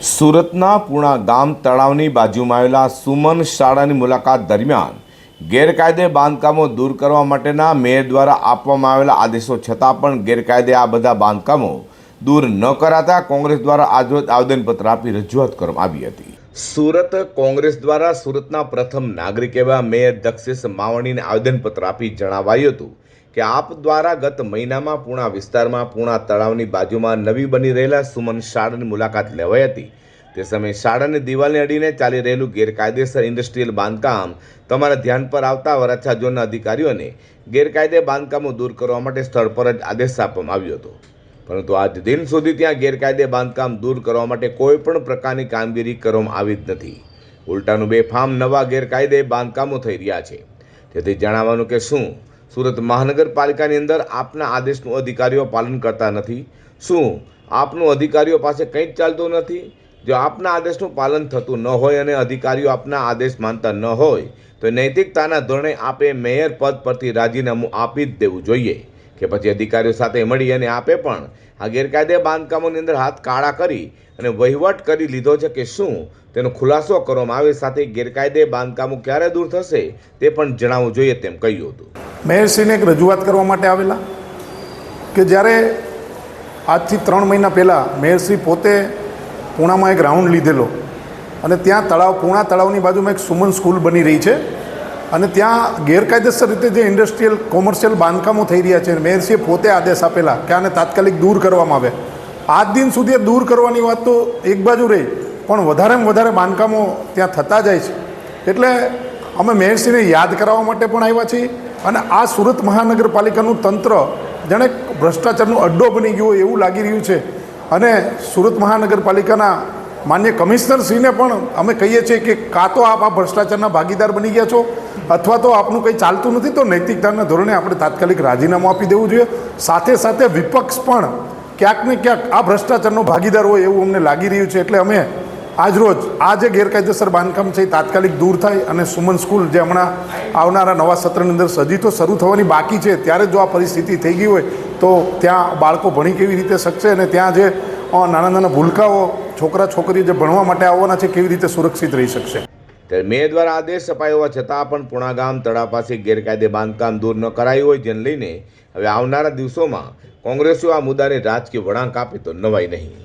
સુરતના પૂણા ગામ તળાવની બાજુમાં આવેલા સુમન શાળાની મુલાકાત દરમિયાન ગેરકાયદે બાંધકામો દૂર કરવા માટેના મેયર દ્વારા આપવામાં આવેલા આદેશો છતાં પણ ગેરકાયદે આ બધા બાંધકામો દૂર ન કરાતા કોંગ્રેસ દ્વારા આજરોજ આવેદનપત્ર આપી રજૂઆત કરવામાં આવી હતી. સુરત કોંગ્રેસ દ્વારા સુરતના પ્રથમ નાગરિક એવા મેયર દક્ષિસ માવણીને આવેદનપત્ર આપી જણાવાયું હતું કે આપ દ્વારા ગત મહિનામાં પૂણા વિસ્તારમાં, પૂણા તળાવની બાજુમાં નવી બની રહેલા સુમન શાળાની મુલાકાત લેવાઈ હતી. તે સમયે શાળાની દિવાલને અડીને ચાલી રહેલું ગેરકાયદેસર ઇન્ડસ્ટ્રીયલ બાંધકામ તમારા ધ્યાન પર આવતા વરાછા ઝોનના અધિકારીઓને ગેરકાયદે બાંધકામો દૂર કરવા માટે સ્થળ પર જ આદેશ આપવામાં આવ્યો હતો. પરંતુ આજ દિન સુધી ત્યાં ગેરકાયદે બાંધકામ દૂર કરવા માટે કોઈ પણ પ્રકારની કામગીરી કરવામાં આવી જ નથી. ઉલટાનું બેફામ નવા ગેરકાયદે બાંધકામો થઈ રહ્યા છે. તેથી જણાવવાનું કે શું? સુરત મહાનગરપાલિકાની અંદર આપના આદેશનું અધિકારીઓ પાલન કરતા નથી. શું આપનું અધિકારીઓ પાસે કંઈ જ ચાલતું નથી? જો આપના આદેશનું પાલન થતું ન હોય અને અધિકારીઓ આપના આદેશ માનતા ન હોય, તો નૈતિકતાના ધોરણે આપે મેયર પદ પરથી રાજીનામું આપી જ દેવું જોઈએ. કે પછી અધિકારીઓ સાથે મળી અને આપે પણ આ ગેરકાયદે બાંધકામોની અંદર હાથ કાળા કરી અને વહીવટ કરી લીધો છે કે શું? તેનો ખુલાસો કરવામાં આવે સાથે ગેરકાયદે બાંધકામો ક્યારે દૂર થશે તે પણ જણાવવું જોઈએ તેમ કહ્યું હતું. મેયરશ્રીને એક રજૂઆત કરવા માટે આવેલા કે જ્યારે આજથી ત્રણ મહિના પહેલાં મેયરશ્રી પોતે પૂણામાં એક રાઉન્ડ લીધેલો અને ત્યાં તળાવ, પૂણા તળાવની બાજુમાં એક સુમન સ્કૂલ બની રહી છે અને ત્યાં ગેરકાયદેસર રીતે જે ઇન્ડસ્ટ્રીયલ, કોમર્શિયલ બાંધકામો થઈ રહ્યા છે મેયરશ્રીએ પોતે આદેશ આપેલા કે આને તાત્કાલિક દૂર કરવામાં આવે. આજ દિન સુધી દૂર કરવાની વાત તો એક બાજુ રહી, પણ વધારેમાં વધારે બાંધકામો ત્યાં થતા જાય છે. એટલે અમે મેયરશ્રીને યાદ કરાવવા માટે પણ આવ્યા છીએ અને આ સુરત મહાનગરપાલિકાનું તંત્ર જાણે ભ્રષ્ટાચારનો અડ્ડો બની ગયો એવું લાગી રહ્યું છે. અને સુરત મહાનગરપાલિકાના માન્ય કમિશનરશ્રીને પણ અમે કહીએ છીએ કે કાં તો આપ આ ભ્રષ્ટાચારના ભાગીદાર બની ગયા છો અથવા તો આપનું કંઈ ચાલતું નથી તો નૈતિકતાના ધોરણે આપણે તાત્કાલિક રાજીનામું આપી દેવું જોઈએ. સાથે સાથે વિપક્ષ પણ ક્યાંક ને ક્યાંક આ ભ્રષ્ટાચારનો ભાગીદાર હોય એવું અમને લાગી રહ્યું છે. એટલે અમે આજરોજ આ જે ગેરકાયદેસર બાંધકામ છે એ તાત્કાલિક દૂર થાય અને સુમન સ્કૂલ જે હમણાં આવનારા નવા સત્રની અંદર સજી તો શરૂ થવાની બાકી છે, ત્યારે જો આ પરિસ્થિતિ થઈ ગઈ હોય તો ત્યાં બાળકો ભણી કેવી રીતે શકશે અને ત્યાં જે નાના નાના ભૂલકાઓ છોકરા છોકરીઓ જે ભણવા માટે આવવાના છે કેવી રીતે સુરક્ષિત રહી શકશે? મેયર દ્વારા આદેશ અપાયો હોવા છતાં પણ પુણાગામ તળાવ પાસે ગેરકાયદે બાંધકામ દૂર ન કરાયું હોય જેને લઈને હવે આવનારા દિવસોમાં કોંગ્રેસીઓ આ મુદ્દાને રાજકીય વળાંક આપે તો નવાઈ નહીં.